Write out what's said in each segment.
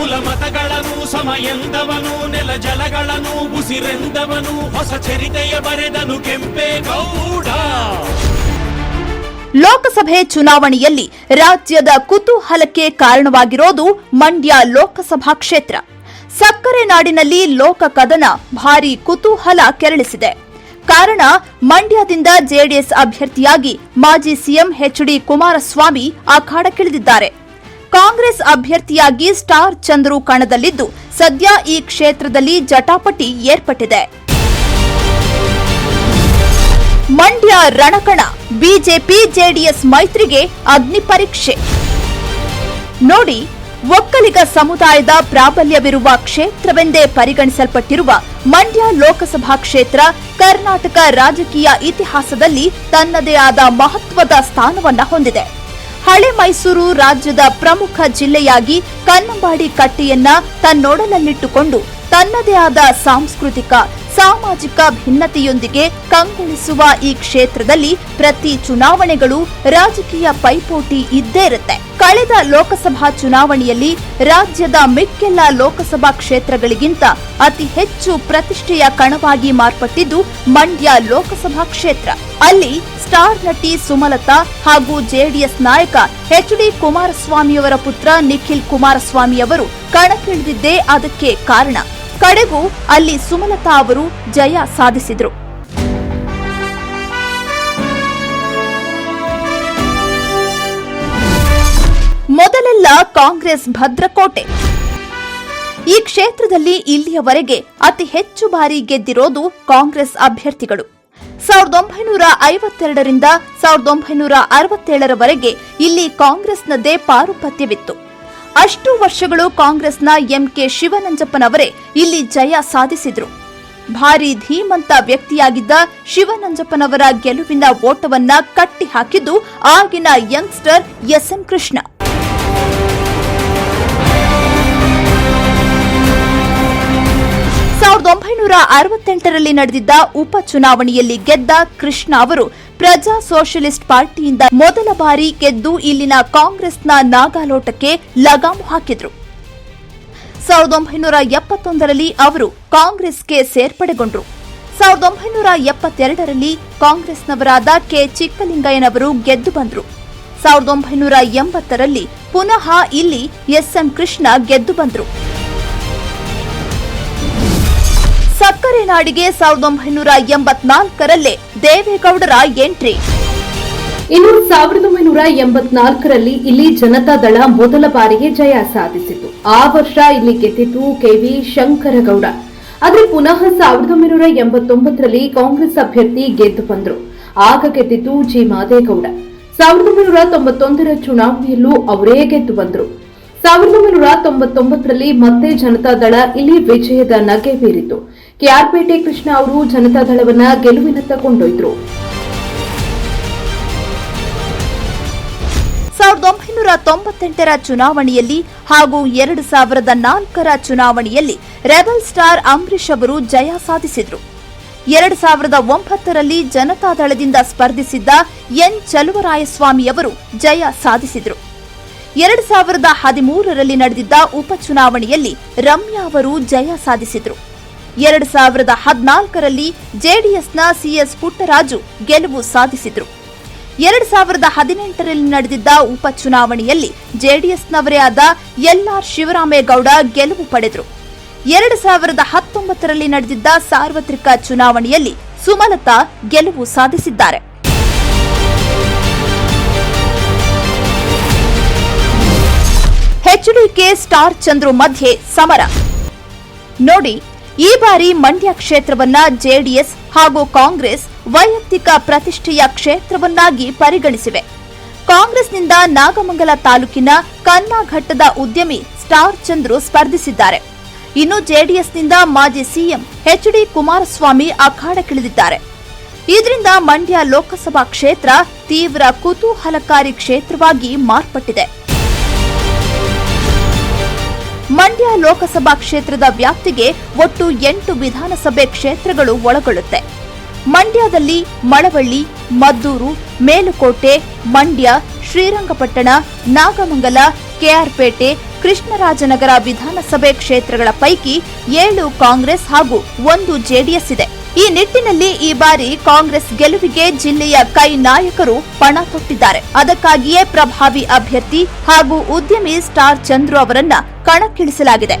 ಕುಲ ಮತಗಳನು ಸಮ ಎಂದವನು ನೆಲ ಜಲಗಳನು ಉಸಿರೆಂದವನು, ಹೊಸ ಚರಿತೆಯ ಬರೆದನು ಕೆಂಪೇಗೌಡ ಲೋಕಸಭೆ ಚುನಾವಣೆಯಲ್ಲಿ ರಾಜ್ಯದ ಕುತೂಹಲಕ್ಕೆ ಕಾರಣವಾಗಿರೋದು ಮಂಡ್ಯ ಲೋಕಸಭಾ ಕ್ಷೇತ್ರ. ಸಕ್ಕರೆ ನಾಡಿನಲ್ಲಿ ಲೋಕ ಕದನ ಭಾರಿ ಕುತೂಹಲ ಕೆರಳಿಸಿದೆ. ಕಾರಣ, ಮಂಡ್ಯದಿಂದ ಜೆಡಿಎಸ್ ಅಭ್ಯರ್ಥಿಯಾಗಿ ಮಾಜಿ ಸಿಎಂ ಎಚ್ಡಿ ಕುಮಾರಸ್ವಾಮಿ ಅಖಾಡಕ್ಕಿಳಿದಿದ್ದಾರೆ. ಕಾಂಗ್ರೆಸ್ ಅಭ್ಯರ್ಥಿಯಾಗಿ ಸ್ಟಾರ್ ಚಂದ್ರು ಕಣದಲ್ಲಿದ್ದು, ಸದ್ಯ ಈ ಕ್ಷೇತ್ರದಲ್ಲಿ ಜಟಾಪಟಿ ಏರ್ಪಟ್ಟಿದೆ. ಮಂಡ್ಯ ರಣಕಣ, ಬಿಜೆಪಿ ಜೆಡಿಎಸ್ ಮೈತ್ರಿಗೆ ಅಗ್ನಿ ಪರೀಕ್ಷೆ. ನೋಡಿ, ಒಕ್ಕಲಿಗ ಸಮುದಾಯದ ಪ್ರಾಬಲ್ಯವಿರುವ ಕ್ಷೇತ್ರವೆಂದೇ ಪರಿಗಣಿಸಲ್ಪಟ್ಟಿರುವ ಮಂಡ್ಯ ಲೋಕಸಭಾ ಕ್ಷೇತ್ರ ಕರ್ನಾಟಕ ರಾಜಕೀಯ ಇತಿಹಾಸದಲ್ಲಿ ತನ್ನದೇ ಆದ ಮಹತ್ವದ ಸ್ಥಾನವನ್ನ ಹೊಂದಿದೆ. ಹಳೆ ಮೈಸೂರು ರಾಜ್ಯದ ಪ್ರಮುಖ ಜಿಲ್ಲೆಯಾಗಿ ಕನ್ನಂಬಾಡಿ ಕಟ್ಟೆಯನ್ನ ತನ್ನೊಡಲಲ್ಲಿಟ್ಟುಕೊಂಡು ತನ್ನದೇ ಆದ ಸಾಂಸ್ಕೃತಿಕ, ಸಾಮಾಜಿಕ ಭಿನ್ನತೆಯೊಂದಿಗೆ ಕಂಗೊಳಿಸುವ ಈ ಕ್ಷೇತ್ರದಲ್ಲಿ ಪ್ರತಿ ಚುನಾವಣೆಗಳು ರಾಜಕೀಯ ಪೈಪೋಟಿ ಇದ್ದೇ ಇರುತ್ತೆ. ಕಳೆದ ಲೋಕಸಭಾ ಚುನಾವಣೆಯಲ್ಲಿ ರಾಜ್ಯದ ಮಿಕ್ಕೆಲ್ಲ ಲೋಕಸಭಾ ಕ್ಷೇತ್ರಗಳಿಗಿಂತ ಅತಿ ಹೆಚ್ಚು ಪ್ರತಿಷ್ಠೆಯ ಕಣವಾಗಿ ಮಾರ್ಪಟ್ಟಿದ್ದು ಮಂಡ್ಯ ಲೋಕಸಭಾ ಕ್ಷೇತ್ರ. ಅಲ್ಲಿ ಸ್ಟಾರ್ ನಟಿ ಸುಮಲತಾ ಹಾಗೂ ಜೆಡಿಎಸ್ ನಾಯಕ ಎಚ್ ಡಿ ಕುಮಾರಸ್ವಾಮಿಯವರ ಪುತ್ರ ನಿಖಿಲ್ ಕುಮಾರಸ್ವಾಮಿ ಅವರು ಕಣಕ್ಕಿಳಿದಿದ್ದೇ ಅದಕ್ಕೆ ಕಾರಣ. ಕಡೆಗೂ ಅಲ್ಲಿ ಸುಮಲತಾ ಅವರು ಜಯ ಸಾಧಿಸಿದ್ರು. ಕಾಂಗ್ರೆಸ್ ಭದ್ರಕೋಟೆ. ಈ ಕ್ಷೇತ್ರದಲ್ಲಿ ಇಲ್ಲಿಯವರೆಗೆ ಅತಿ ಹೆಚ್ಚು ಬಾರಿ ಗೆದ್ದಿರೋದು ಕಾಂಗ್ರೆಸ್ ಅಭ್ಯರ್ಥಿಗಳು. ಸಾವಿರದ ಒಂಬೈನೂರ ಐವತ್ತೆರಡರಿಂದ ಸಾವಿರದ ಒಂಬೈನೂರ ಅರವತ್ತೇಳರವರೆಗೆ ಇಲ್ಲಿ ಕಾಂಗ್ರೆಸ್ನದ್ದೇ ಪಾರುಪತ್ಯವಿತ್ತು. ಅಷ್ಟು ವರ್ಷಗಳು ಕಾಂಗ್ರೆಸ್ನ ಎಂಕೆ ಶಿವನಂಜಪ್ಪನವರೇ ಇಲ್ಲಿ ಜಯ ಸಾಧಿಸಿದ್ರು. ಭಾರಿ ಧೀಮಂತ ವ್ಯಕ್ತಿಯಾಗಿದ್ದ ಶಿವನಂಜಪ್ಪನವರ ಗೆಲುವಿನ ಓಟವನ್ನ ಕಟ್ಟಿಹಾಕಿದ್ದು ಆಗಿನ ಯಂಗ್ಸ್ಟರ್ ಎಸ್ಎಂ ಕೃಷ್ಣ. ಸಾವಿರದ ಒಂಬೈನೂರ ಅರವತ್ತೆಂಟರಲ್ಲಿ ನಡೆದಿದ್ದ ಉಪಚುನಾವಣೆಯಲ್ಲಿ ಗೆದ್ದ ಕೃಷ್ಣ ಅವರು ಪ್ರಜಾ ಸೋಷಲಿಸ್ಟ್ ಪಾರ್ಟಿಯಿಂದ ಮೊದಲ ಬಾರಿ ಗೆದ್ದು ಇಲ್ಲಿನ ಕಾಂಗ್ರೆಸ್ನ ನಾಗಾಲೋಟಕ್ಕೆ ಲಗಾಮು ಹಾಕಿದ್ರು. ಸಾವಿರದ ಒಂಬೈನೂರ ಎಪ್ಪತ್ತೊಂದರಲ್ಲಿ ಅವರು ಕಾಂಗ್ರೆಸ್ಗೆ ಸೇರ್ಪಡೆಗೊಂಡರು. ಸಾವಿರದ ಒಂಬೈನೂರ ಎಪ್ಪತ್ತೆರಡರಲ್ಲಿ ಕಾಂಗ್ರೆಸ್ನವರಾದ ಕೆ ಚಿಕ್ಕಲಿಂಗಯ್ಯನವರು ಗೆದ್ದು ಬಂದರು. ಸಾವಿರದ ಒಂಬೈನೂರ ಎಂಬತ್ತರಲ್ಲಿ ಪುನಃ ಇಲ್ಲಿ ಎಸ್ಎಂ ಕೃಷ್ಣ ಗೆದ್ದು ಬಂದರು. ಸಕ್ಕರೆ ನಾಡಿಗೆ ಸಾವಿರದ ಒಂಬೈನೂರ ಎಂಬತ್ನಾಲ್ಕರಲ್ಲೇ ದೇವೇಗೌಡರ ಎಂಟ್ರಿ. ಇನ್ನು ಸಾವಿರದ ಒಂಬೈನೂರ ಎಂಬತ್ನಾಲ್ಕರಲ್ಲಿ ಇಲ್ಲಿ ಜನತಾ ದಳ ಮೊದಲ ಬಾರಿಗೆ ಜಯ ಸಾಧಿಸಿತು. ಆ ವರ್ಷ ಇಲ್ಲಿ ಗೆದ್ದಿದ್ದು ಕೆವಿ ಶಂಕರಗೌಡ. ಆದ್ರೆ ಪುನಃ ಸಾವಿರದ ಒಂಬೈನೂರ ಎಂಬತ್ತೊಂಬತ್ತರಲ್ಲಿ ಕಾಂಗ್ರೆಸ್ ಅಭ್ಯರ್ಥಿ ಗೆದ್ದು ಬಂದರು. ಆಗ ಗೆದ್ದಿದ್ದು ಜಿ ಮಾದೇಗೌಡ. ಸಾವಿರದ ಒಂಬೈನೂರ ತೊಂಬತ್ತೊಂದರ ಚುನಾವಣೆಯಲ್ಲೂ ಅವರೇ ಗೆದ್ದು ಬಂದರು. ಸಾವಿರದ ಒಂಬೈನೂರ ತೊಂಬತ್ತೊಂಬತ್ತರಲ್ಲಿ ಮತ್ತೆ ಜನತಾದಳ ಇಲ್ಲಿ ವಿಜಯದ ನಗೆ ಬೀರಿತು. ಕೆಆರ್ಪೇಟೆ ಕೃಷ್ಣ ಅವರು ಜನತಾದಳವನ್ನ ಗೆಲುವಿನತ್ತ ಕೊಂಡೊಯ್ದರು. ಸಾವಿರದ ಒಂಬೈನೂರ ತೊಂಬತ್ತೆಂಟರ ಚುನಾವಣೆಯಲ್ಲಿ ಹಾಗೂ ಎರಡು ಸಾವಿರದ ನಾಲ್ಕರ ಚುನಾವಣೆಯಲ್ಲಿ ರೆಬಲ್ ಸ್ಟಾರ್ ಅಂಬರೀಶ್ ಅವರು ಜಯ ಸಾಧಿಸಿದರು. ಎರಡು ಸಾವಿರದ ಒಂಬತ್ತರಲ್ಲಿ ಜನತಾದಳದಿಂದ ಸ್ಪರ್ಧಿಸಿದ್ದ ಎನ್ ಚಲುವರಾಯಸ್ವಾಮಿ ಅವರು ಜಯ ಸಾಧಿಸಿದರು. ಎರಡು ಸಾವಿರದ ಹದಿಮೂರರಲ್ಲಿ ನಡೆದಿದ್ದ ಉಪಚುನಾವಣೆಯಲ್ಲಿ ರಮ್ಯಾ ಅವರು ಜಯ ಸಾಧಿಸಿದ್ರು. ಎರಡು ಸಾವಿರದ ಹದಿನಾಲ್ಕರಲ್ಲಿ ಜೆಡಿಎಸ್ನ ಸಿಎಸ್ ಪುಟ್ಟರಾಜು ಗೆಲುವು ಸಾಧಿಸಿದರು. ಎರಡು ಸಾವಿರದ ಹದಿನೆಂಟರಲ್ಲಿ ನಡೆದಿದ್ದ ಉಪಚುನಾವಣೆಯಲ್ಲಿ ಜೆಡಿಎಸ್ನವರೇ ಆದ ಎಲ್ಆರ್ ಶಿವರಾಮೇಗೌಡ ಗೆಲುವು ಪಡೆದರು. ಎರಡು ಸಾವಿರದ ಹತ್ತೊಂಬತ್ತರಲ್ಲಿ ನಡೆದಿದ್ದ ಸಾರ್ವತ್ರಿಕ ಚುನಾವಣೆಯಲ್ಲಿ ಸುಮಲತಾ ಗೆಲುವು ಸಾಧಿಸಿದ್ದಾರೆ. ಎಚ್ಡಿಕೆ ಸ್ಟಾರ್ ಚಂದ್ರು ಮಧ್ಯೆ ಸಮರ. ನೋಡಿ ಈ ಬಾರಿ ಮಂಡ್ಯ ಕ್ಷೇತ್ರವನ್ನ ಜೆಡಿಎಸ್ ಹಾಗೂ ಕಾಂಗ್ರೆಸ್ ವೈಯಕ್ತಿಕ ಪ್ರತಿಷ್ಠೆಯ ಕ್ಷೇತ್ರವನ್ನಾಗಿ ಪರಿಗಣಿಸಿವೆ. ಕಾಂಗ್ರೆಸ್ನಿಂದ ನಾಗಮಂಗಲ ತಾಲೂಕಿನ ಕನ್ನಾಘಟ್ಟದ ಉದ್ಯಮಿ ಸ್ಟಾರ್ ಚಂದ್ರು ಸ್ಪರ್ಧಿಸಿದ್ದಾರೆ. ಇನ್ನು ಜೆಡಿಎಸ್ನಿಂದ ಮಾಜಿ ಸಿಎಂ ಎಚ್ಡಿ ಕುಮಾರಸ್ವಾಮಿ ಅಖಾಡಕ್ಕಿಳಿದಿದ್ದಾರೆ ಇದರಿಂದ ಮಂಡ್ಯ ಲೋಕಸಭಾ ಕ್ಷೇತ್ರ ತೀವ್ರ ಕುತೂಹಲಕಾರಿ ಕ್ಷೇತ್ರವಾಗಿ ಮಾರ್ಪಟ್ಟಿದೆ. ಮಂಡ್ಯ ಲೋಕಸಭಾ ಕ್ಷೇತ್ರದ ವ್ಯಾಪ್ತಿಗೆ ಒಟ್ಟು ಎಂಟು ವಿಧಾನಸಭೆ ಕ್ಷೇತ್ರಗಳು ಒಳಗೊಳ್ಳುತ್ತೆ. ಮಂಡ್ಯದಲ್ಲಿ ಮಳವಳ್ಳಿ, ಮದ್ದೂರು, ಮೇಲುಕೋಟೆ, ಮಂಡ್ಯ, ಶ್ರೀರಂಗಪಟ್ಟಣ, ನಾಗಮಂಗಲ, ಕೆಆರ್ಪೇಟೆ, ಕೃಷ್ಣರಾಜನಗರ ವಿಧಾನಸಭೆ ಕ್ಷೇತ್ರಗಳ ಪೈಕಿ ಏಳು ಕಾಂಗ್ರೆಸ್ ಹಾಗೂ ಒಂದು ಜೆಡಿಎಸ್ ಇದೆ. ಈ ನಿಟ್ಟಿನಲ್ಲಿ ಈ ಬಾರಿ ಕಾಂಗ್ರೆಸ್ ಗೆಲುವಿಗೆ ಜಿಲ್ಲೆಯ ಕೈ ನಾಯಕರು ಪಣ ತೊಟ್ಟಿದ್ದಾರೆ. ಅದಕ್ಕಾಗಿಯೇ ಪ್ರಭಾವಿ ಅಭ್ಯರ್ಥಿ ಹಾಗೂ ಉದ್ಯಮಿ ಸ್ಟಾರ್ ಚಂದ್ರು ಅವರನ್ನ ಕಣಕ್ಕಿಳಿಸಲಾಗಿದೆ.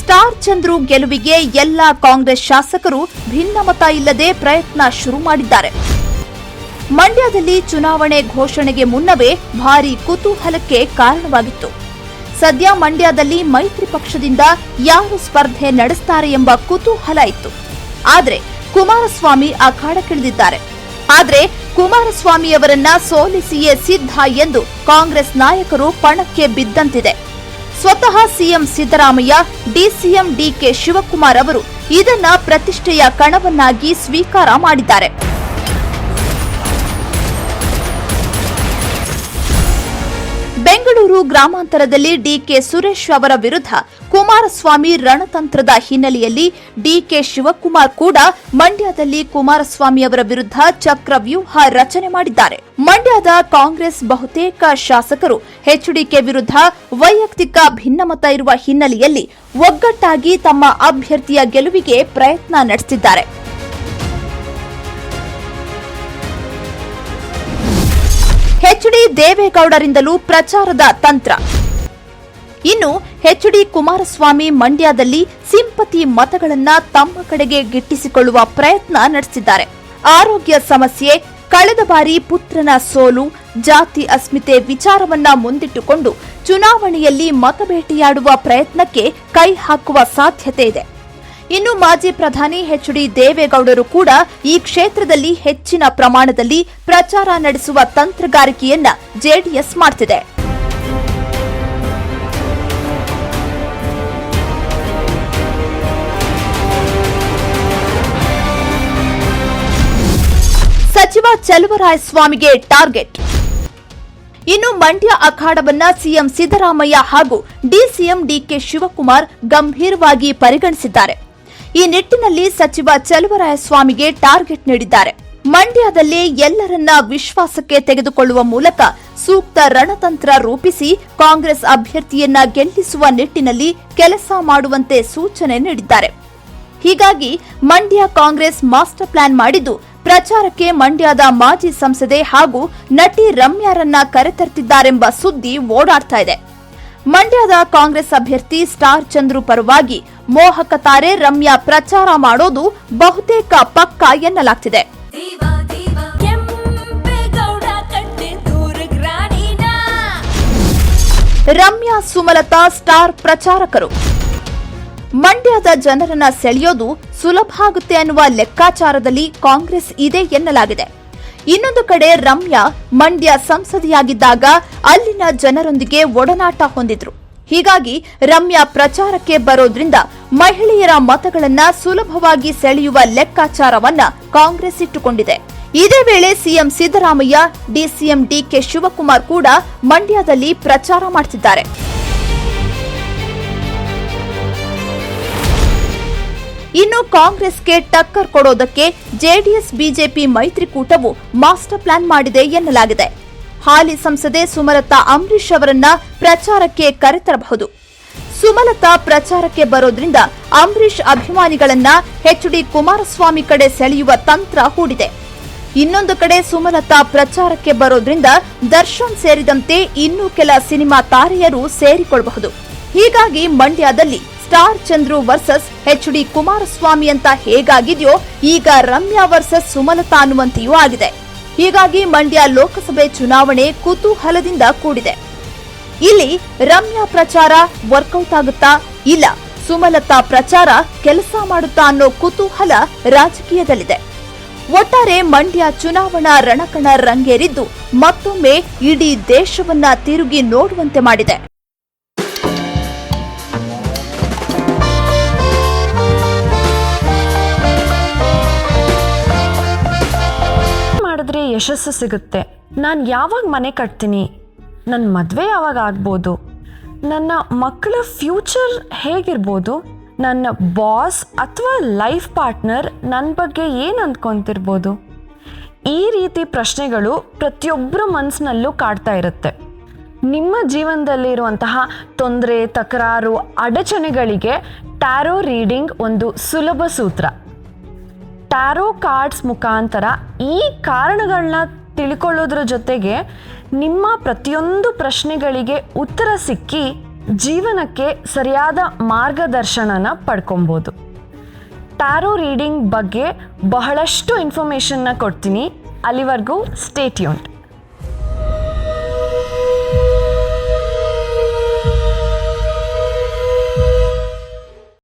ಸ್ಟಾರ್ ಚಂದ್ರು ಗೆಲುವಿಗೆ ಎಲ್ಲ ಕಾಂಗ್ರೆಸ್ ಶಾಸಕರು ಭಿನ್ನಮತ ಇಲ್ಲದೆ ಪ್ರಯತ್ನ ಶುರು ಮಾಡಿದ್ದಾರೆ. ಮಂಡ್ಯದಲ್ಲಿ ಚುನಾವಣೆ ಘೋಷಣೆಗೆ ಮುನ್ನವೇ ಭಾರೀ ಕುತೂಹಲಕ್ಕೆ ಕಾರಣವಾಗಿತ್ತು. ಸದ್ಯ ಮಂಡ್ಯದಲ್ಲಿ ಮೈತ್ರಿ ಪಕ್ಷದಿಂದ ಯಾರು ಸ್ಪರ್ಧೆ ನಡೆಸ್ತಾರೆ ಎಂಬ ಕುತೂಹಲ ಇತ್ತು. ಆದರೆ ಕುಮಾರಸ್ವಾಮಿ ಅಖಾಡಕ್ಕಿಳಿದಿದ್ದಾರೆ ಆದರೆ ಕುಮಾರಸ್ವಾಮಿಯವರನ್ನ ಸೋಲಿಸಿಯೇ ಸಿದ್ಧ ಎಂದು ಕಾಂಗ್ರೆಸ್ ನಾಯಕರು ಪಣಕ್ಕೆ ಬಿದ್ದಂತಿದೆ. ಸ್ವತಃ CM Siddaramaiah, DCM DK Shivakumar ಅವರು ಇದನ್ನ ಪ್ರತಿಷ್ಠೆಯ ಕಣವನ್ನಾಗಿ ಸ್ವೀಕಾರ ಮಾಡಿದ್ದಾರೆ. ಬೆಂಗಳೂರು ಗ್ರಾಮಾಂತರದಲ್ಲಿ ಡಿಕೆ ಸುರೇಶ್ ಅವರ ವಿರುದ್ಧ ಕುಮಾರಸ್ವಾಮಿ ರಣತಂತ್ರದ ಹಿನ್ನೆಲೆಯಲ್ಲಿ ಡಿಕೆ ಶಿವಕುಮಾರ್ ಕೂಡ ಮಂಡ್ಯದಲ್ಲಿ ಕುಮಾರಸ್ವಾಮಿ ಅವರ ವಿರುದ್ಧ ಚಕ್ರವ್ಯೂಹ ರಚನೆ ಮಾಡಿದ್ದಾರೆ. ಮಂಡ್ಯದ ಕಾಂಗ್ರೆಸ್ ಬಹುತೇಕ ಶಾಸಕರು ಎಚ್ಡಿಕೆ ವಿರುದ್ಧ ವೈಯಕ್ತಿಕ ಭಿನ್ನಮತ ಇರುವ ಹಿನ್ನೆಲೆಯಲ್ಲಿ ಒಗ್ಗಟ್ಟಾಗಿ ತಮ್ಮ ಅಭ್ಯರ್ಥಿಯ ಗೆಲುವಿಗೆ ಪ್ರಯತ್ನ ನಡೆಸಿದ್ದಾರೆ. ಎಚ್ಡಿ ದೇವೇಗೌಡರಿಂದಲೂ ಪ್ರಚಾರದ ತಂತ್ರ. ಇನ್ನು ಎಚ್ಡಿ ಕುಮಾರಸ್ವಾಮಿ ಮಂಡ್ಯದಲ್ಲಿ ಸಿಂಪತಿ ಮತಗಳನ್ನ ತಮ್ಮ ಕಡೆಗೆ ಗಿಟ್ಟಿಸಿಕೊಳ್ಳುವ ಪ್ರಯತ್ನ ನಡೆಸಿದ್ದಾರೆ. ಆರೋಗ್ಯ ಸಮಸ್ಯೆ, ಕಳೆದ ಬಾರಿ ಪುತ್ರನ ಸೋಲು, ಜಾತಿ ಅಸ್ಮಿತೆ ವಿಚಾರವನ್ನ ಮುಂದಿಟ್ಟುಕೊಂಡು ಚುನಾವಣೆಯಲ್ಲಿ ಮತಬೇಟೆಯಾಡುವ ಪ್ರಯತ್ನಕ್ಕೆ ಕೈ ಹಾಕುವ ಸಾಧ್ಯತೆ ಇದೆ. ಇನ್ನು ಮಾಜಿ ಪ್ರಧಾನಿ ಎಚ್ ಡಿ ದೇವೇಗೌಡರು ಕೂಡ ಈ ಕ್ಷೇತ್ರದಲ್ಲಿ ಹೆಚ್ಚಿನ ಪ್ರಮಾಣದಲ್ಲಿ ಪ್ರಚಾರ ನಡೆಸುವ ತಂತ್ರಗಾರಿಕೆಯನ್ನ ಜೆಡಿಎಸ್ ಮಾಡ್ತಿದೆ. ಸಚಿವ ಚಲುವರಾಯಸ್ವಾಮಿಗೆ ಟಾರ್ಗೆಟ್. ಇನ್ನು ಮಂಡ್ಯ ಅಖಾಡವನ್ನ ಸಿಎಂ ಸಿದ್ದರಾಮಯ್ಯ ಹಾಗೂ ಡಿಸಿಎಂ ಡಿಕೆ ಶಿವಕುಮಾರ್ ಗಂಭೀರವಾಗಿ ಪರಿಗಣಿಸಿದ್ದಾರೆ. ಈ ನಿಟ್ಟಿನಲ್ಲಿ ಸಚಿವ ಚಲುವರಾಯಸ್ವಾಮಿಗೆ ಟಾರ್ಗೆಟ್ ನೀಡಿದ್ದಾರೆ. ಮಂಡ್ಯದಲ್ಲಿ ಎಲ್ಲರನ್ನ ವಿಶ್ವಾಸಕ್ಕೆ ತೆಗೆದುಕೊಳ್ಳುವ ಮೂಲಕ ಸೂಕ್ತ ರಣತಂತ್ರ ರೂಪಿಸಿ ಕಾಂಗ್ರೆಸ್ ಅಭ್ಯರ್ಥಿಯನ್ನ ಗೆಲ್ಲಿಸುವ ನಿಟ್ಟಿನಲ್ಲಿ ಕೆಲಸ ಮಾಡುವಂತೆ ಸೂಚನೆ ನೀಡಿದ್ದಾರೆ. ಹೀಗಾಗಿ ಮಂಡ್ಯ ಕಾಂಗ್ರೆಸ್ ಮಾಸ್ಟರ್ ಪ್ಲಾನ್ ಮಾಡಿದ್ದು ಪ್ರಚಾರಕ್ಕೆ ಮಂಡ್ಯದ ಮಾಜಿ ಸಂಸದೆ ಹಾಗೂ ನಟಿ ರಮ್ಯಾರನ್ನ ಕರೆತರ್ತಿದ್ದಾರೆಂಬ ಸುದ್ದಿ ಓಡಾಡ್ತಾ ಇದೆ. ಮಂಡ್ಯದ ಕಾಂಗ್ರೆಸ್ ಅಭ್ಯರ್ಥಿ ಸ್ಟಾರ್ ಚಂದ್ರು ಪರವಾಗಿ ಮೋಹಕ ತಾರೆ ರಮ್ಯಾ ಪ್ರಚಾರ ಮಾಡೋದು ಬಹುತೇಕ ಪಕ್ಕಾ ಎನ್ನಲಾಗ್ತಿದೆ. ರಮ್ಯಾ ಸುಮಲತಾ ಸ್ಟಾರ್ ಪ್ರಚಾರಕರು. ಮಂಡ್ಯದ ಜನರನ್ನ ಸೆಳೆಯೋದು ಸುಲಭ ಆಗುತ್ತೆ ಅನ್ನುವ ಲೆಕ್ಕಾಚಾರದಲ್ಲಿ ಕಾಂಗ್ರೆಸ್ ಇದೆ ಎನ್ನಲಾಗಿದೆ. ಇನ್ನೊಂದು ಕಡೆ ರಮ್ಯಾ ಮಂಡ್ಯ ಸಂಸದೆಯಾಗಿದ್ದಾಗ ಅಲ್ಲಿನ ಜನರೊಂದಿಗೆ ಒಡನಾಟ ಹೊಂದಿದ್ರು. ಹೀಗಾಗಿ ರಮ್ಯಾ ಪ್ರಚಾರಕ್ಕೆ ಬರೋದ್ರಿಂದ ಮಹಿಳೆಯರ ಮತಗಳನ್ನ ಸುಲಭವಾಗಿ ಸೆಳೆಯುವ ಲೆಕ್ಕಾಚಾರವನ್ನ ಕಾಂಗ್ರೆಸ್ ಇಟ್ಟುಕೊಂಡಿದೆ. ಇದೇ ವೇಳೆ CM Siddaramaiah, DCM DK Shivakumar ಕೂಡ ಮಂಡ್ಯದಲ್ಲಿ ಪ್ರಚಾರ ಮಾಡ್ತಿದ್ದಾರೆ. ಇನ್ನು ಕಾಂಗ್ರೆಸ್ಗೆ ಟಕ್ಕರ್ ಕೊಡೋದಕ್ಕೆ ಜೆಡಿಎಸ್, ಬಿಜೆಪಿ ಮೈತ್ರಿಕೂಟವು ಮಾಸ್ಟರ್ ಪ್ಲಾನ್ ಮಾಡಿದೆ ಎನ್ನಲಾಗಿದೆ. ಹಾಲಿ ಸಂಸದೆ ಸುಮಲತಾ ಅಂಬರೀಶ್ ಅವರನ್ನ ಪ್ರಚಾರಕ್ಕೆ ಕರೆತರಬಹುದು. ಸುಮಲತಾ ಪ್ರಚಾರಕ್ಕೆ ಬರೋದ್ರಿಂದ ಅಂಬರೀಶ್ ಅಭಿಮಾನಿಗಳನ್ನ ಎಚ್ಡಿ ಕುಮಾರಸ್ವಾಮಿ ಕಡೆ ಸೆಳೆಯುವ ತಂತ್ರ ಹೂಡಿದೆ. ಇನ್ನೊಂದು ಕಡೆ ಸುಮಲತಾ ಪ್ರಚಾರಕ್ಕೆ ಬರೋದ್ರಿಂದ ದರ್ಶನ್ ಸೇರಿದಂತೆ ಇನ್ನೂ ಕೆಲ ಸಿನಿಮಾ ತಾರೆಯರು ಸೇರಿಕೊಳ್ಳಬಹುದು. ಹೀಗಾಗಿ ಮಂಡ್ಯದಲ್ಲಿ star Chandru versus HD Kumaraswamy ಅಂತ ಹೇಗಾಗಿದೆಯೋ, ಈಗ ರಮ್ಯಾ ವರ್ಸಸ್ ಸುಮಲತಾ ಅನ್ನುವಂತೆಯೂ ಆಗಿದೆ. ಹೀಗಾಗಿ ಮಂಡ್ಯ ಲೋಕಸಭೆ ಚುನಾವಣೆ ಕುತೂಹಲದಿಂದ ಕೂಡಿದೆ. ಇಲ್ಲಿ ರಮ್ಯಾ ಪ್ರಚಾರ ವರ್ಕೌಟ್ ಆಗುತ್ತಾ? ಇಲ್ಲ. ಸುಮಲತಾ ಪ್ರಚಾರ ಕೆಲಸ ಮಾಡುತ್ತಾ ಅನ್ನೋ ಕುತೂಹಲ ರಾಜಕೀಯದಲ್ಲಿದೆ. ಒಟ್ಟಾರೆ ಮಂಡ್ಯ ಚುನಾವಣಾ ರಣಕಣ ರಂಗೇರಿದ್ದು ಮತ್ತೊಮ್ಮೆ ಇಡೀ ದೇಶವನ್ನ ತಿರುಗಿ ನೋಡುವಂತೆ ಮಾಡಿದೆ. ಯಶಸ್ಸು ಸಿಗುತ್ತೆ. ನಾನು ಯಾವಾಗ ಮನೆ ಕಟ್ತೀನಿ? ನನ್ನ ಮದುವೆ ಯಾವಾಗ ಆಗ್ಬೋದು? ನನ್ನ ಮಕ್ಕಳ ಫ್ಯೂಚರ್ ಹೇಗಿರ್ಬೋದು? ನನ್ನ ಬಾಸ್ ಅಥವಾ ಲೈಫ್ ಪಾರ್ಟ್ನರ್ ನನ್ನ ಬಗ್ಗೆ ಏನು ಅಂದ್ಕೊತಿರ್ಬೋದು ಈ ರೀತಿ ಪ್ರಶ್ನೆಗಳು ಪ್ರತಿಯೊಬ್ಬರ ಮನಸ್ಸಿನಲ್ಲೂ ಕಾಡ್ತಾ ಇರುತ್ತೆ. ನಿಮ್ಮ ಜೀವನದಲ್ಲಿರುವಂತಹ ತೊಂದರೆ, ತಕರಾರು, ಅಡಚಣೆಗಳಿಗೆ ಟ್ಯಾರೋ ರೀಡಿಂಗ್ ಒಂದು ಸುಲಭ ಸೂತ್ರ. ಟ್ಯಾರೋ ಕಾರ್ಡ್ಸ್ ಮುಖಾಂತರ ಈ ಕಾರಣಗಳನ್ನ ತಿಳ್ಕೊಳ್ಳೋದ್ರ ಜೊತೆಗೆ ನಿಮ್ಮ ಪ್ರತಿಯೊಂದು ಪ್ರಶ್ನೆಗಳಿಗೆ ಉತ್ತರ ಸಿಕ್ಕಿ ಜೀವನಕ್ಕೆ ಸರಿಯಾದ ಮಾರ್ಗದರ್ಶನನ ಪಡ್ಕೊಬೋದು. ಟ್ಯಾರೋ ರೀಡಿಂಗ್ ಬಗ್ಗೆ ಬಹಳಷ್ಟು ಇನ್ಫಾರ್ಮೇಷನ್ನ ಕೊಡ್ತೀನಿ. ಅಲ್ಲಿವರೆಗೂ ಸ್ಟೇಟ್ಯೂಂಟ್